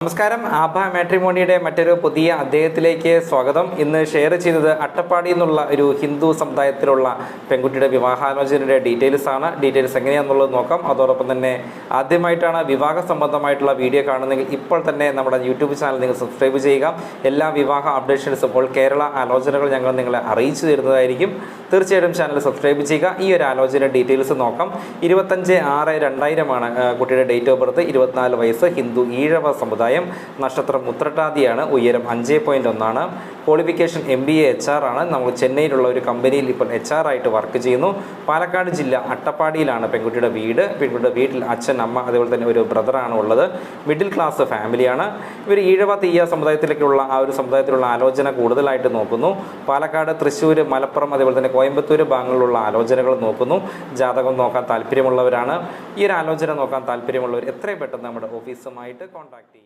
നമസ്കാരം. ആഭ മാട്രിമോണിയുടെ മറ്റൊരു പുതിയ അദ്ദേഹത്തിലേക്ക് സ്വാഗതം. ഇന്ന് ഷെയർ ചെയ്തത് അട്ടപ്പാടി എന്നുള്ള ഒരു ഹിന്ദു സമുദായത്തിലുള്ള പെൺകുട്ടിയുടെ വിവാഹാലോചനയുടെ ഡീറ്റെയിൽസ് ആണ്. ഡീറ്റെയിൽസ് എങ്ങനെയാണെന്നുള്ളത് നോക്കാം. അതോടൊപ്പം തന്നെ ആദ്യമായിട്ടാണ് വിവാഹ സംബന്ധമായിട്ടുള്ള വീഡിയോ കാണുന്നതെങ്കിൽ ഇപ്പോൾ തന്നെ നമ്മുടെ യൂട്യൂബ് ചാനൽ നിങ്ങൾ സബ്സ്ക്രൈബ് ചെയ്യുക. എല്ലാ വിവാഹ അപ്ഡേഷൻസും ഇപ്പോൾ കേരള ആലോചനകൾ ഞങ്ങൾ നിങ്ങളെ അറിയിച്ചു തരുന്നതായിരിക്കും. തീർച്ചയായിട്ടും ചാനൽ സബ്സ്ക്രൈബ് ചെയ്യുക. ഈ ഒരു ആലോചന ഡീറ്റെയിൽസ് നോക്കാം. ഇരുപത്തഞ്ച് ആറ് രണ്ടായിരമാണ് കുട്ടിയുടെ ഡേറ്റ് ഓഫ് ബർത്ത് ഇരുപത്തിനാല് വയസ്സ് ഹിന്ദു ഈഴവ സമുദായം നക്ഷത്രം ഉത്രട്ടാതിയാണ്. ഉയരം അഞ്ച് പോയിന്റ് ഒന്നാണ്. Qualification M B A H R ആണ്. നമ്മൾ ചെന്നൈയിലുള്ള ഒരു കമ്പനിയിൽ ഇപ്പോൾ എച്ച് ആർ ആയിട്ട് വർക്ക് ചെയ്യുന്നു. പാലക്കാട് ജില്ല അട്ടപ്പാടിയിലാണ് പെൺകുട്ടിയുടെ വീട്. പെൺകുട്ടിയുടെ വീട്ടിൽ അച്ഛൻ അമ്മ അതുപോലെ തന്നെ ഒരു ബ്രദറാണ് ഉള്ളത്. മിഡിൽ ക്ലാസ് ഫാമിലിയാണ് ഇവർ ഈഴവ തീയ സമുദായത്തിലേക്കുള്ള ആ ഒരു സമുദായത്തിലുള്ള ആലോചന കൂടുതലായിട്ട് നോക്കുന്നു. പാലക്കാട് തൃശ്ശൂർ മലപ്പുറം അതുപോലെ തന്നെ കോയമ്പത്തൂർ ഭാഗങ്ങളിലുള്ള ആലോചനകൾ നോക്കുന്നു. ജാതകം നോക്കാൻ താല്പര്യമുള്ളവരാണ്. ഈ ഒരു ആലോചന നോക്കാൻ താല്പര്യമുള്ളവർ എത്രയും പെട്ടെന്ന് നമ്മുടെ ഓഫീസുമായിട്ട് കോൺടാക്ട് ചെയ്യുക.